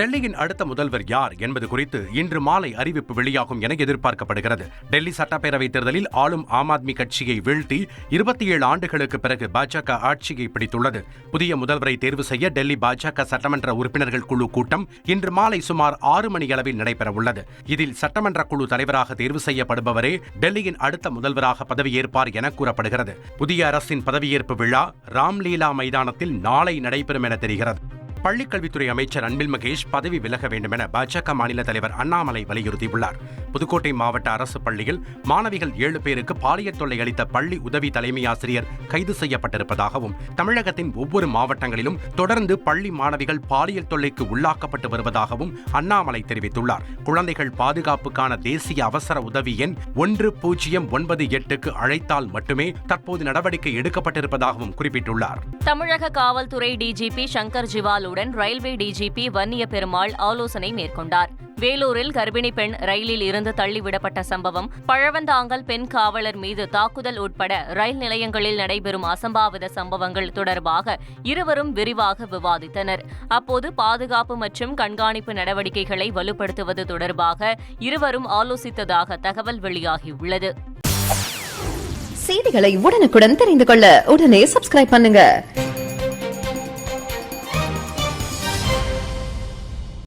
டெல்லியின் அடுத்த முதல்வர் யார் என்பது குறித்து இன்று மாலை அறிவிப்பு வெளியாகும் என எதிர்பார்க்கப்படுகிறது. டெல்லி சட்டப்பேரவைத் தேர்தலில் ஆளும் ஆம் ஆத்மி கட்சியை வீழ்த்தி இருபத்தி ஏழு ஆண்டுகளுக்கு பிறகு பாஜக ஆட்சியை பிடித்துள்ளது. புதிய முதல்வரை தேர்வு செய்ய டெல்லி பாஜக சட்டமன்ற உறுப்பினர்கள் குழு கூட்டம் இன்று மாலை சுமார் ஆறு மணி அளவில் நடைபெறவுள்ளது. இதில் சட்டமன்ற குழு தலைவராக தேர்வு செய்யப்படுபவரே டெல்லியின் அடுத்த முதல்வராக பதவியேற்பார் என கூறப்படுகிறது. புதிய அரசின் பதவியேற்பு விழா ராம்லீலா மைதானத்தில் நாளை நடைபெறும் என தெரிகிறது. பள்ளிக்கல்வித்துறை அமைச்சர் அன்பில் மகேஷ் பதவி விலக வேண்டும் என பாஜக மாநில தலைவர் அண்ணாமலை வலியுறுத்தியுள்ளார். புதுக்கோட்டை மாவட்ட அரசு பள்ளியில் மாணவிகள் ஏழு பேருக்கு பாலியல் தொல்லை அளித்த பள்ளி உதவி தலைமை ஆசிரியர் கைது செய்யப்பட்டிருப்பதாகவும் தமிழகத்தின் ஒவ்வொரு மாவட்டங்களிலும் தொடர்ந்து பள்ளி மாணவிகள் பாலியல் தொல்லைக்கு உள்ளாக்கப்பட்டு வருவதாகவும் அண்ணாமலை தெரிவித்துள்ளார். குழந்தைகள் பாதுகாப்புக்கான தேசிய அவசர உதவி எண் ஒன்று பூஜ்ஜியம் ஒன்பது எட்டுக்கு அழைத்தால் மட்டுமே தற்போது நடவடிக்கை எடுக்கப்பட்டிருப்பதாகவும் குறிப்பிட்டுள்ளார். தமிழக காவல்துறை டிஜிபி சங்கர் அதிகாரிகளுடன் ரயில்வே டிஜிபி வன்னிய பெருமாள் ஆலோசனை மேற்கொண்டார். வேலூரில் கர்ப்பிணி பெண் ரயிலில் இருந்து தள்ளிவிடப்பட்ட சம்பவம் பழவந்தாங்கல் பெண் காவலர் மீது தாக்குதல் உட்பட ரயில் நிலையங்களில் நடைபெறும் அசம்பாவித சம்பவங்கள் தொடர்பாக இருவரும் விரிவாக விவாதித்தனர். அப்போது பாதுகாப்பு மற்றும் கண்காணிப்பு நடவடிக்கைகளை வலுப்படுத்துவது தொடர்பாக இருவரும் ஆலோசித்ததாக தகவல் வெளியாகியுள்ளது. செய்திகளை உடனுக்குடன் தெரிந்து கொள்ள உடனே சப்ஸ்கிரைப் பண்ணுங்க.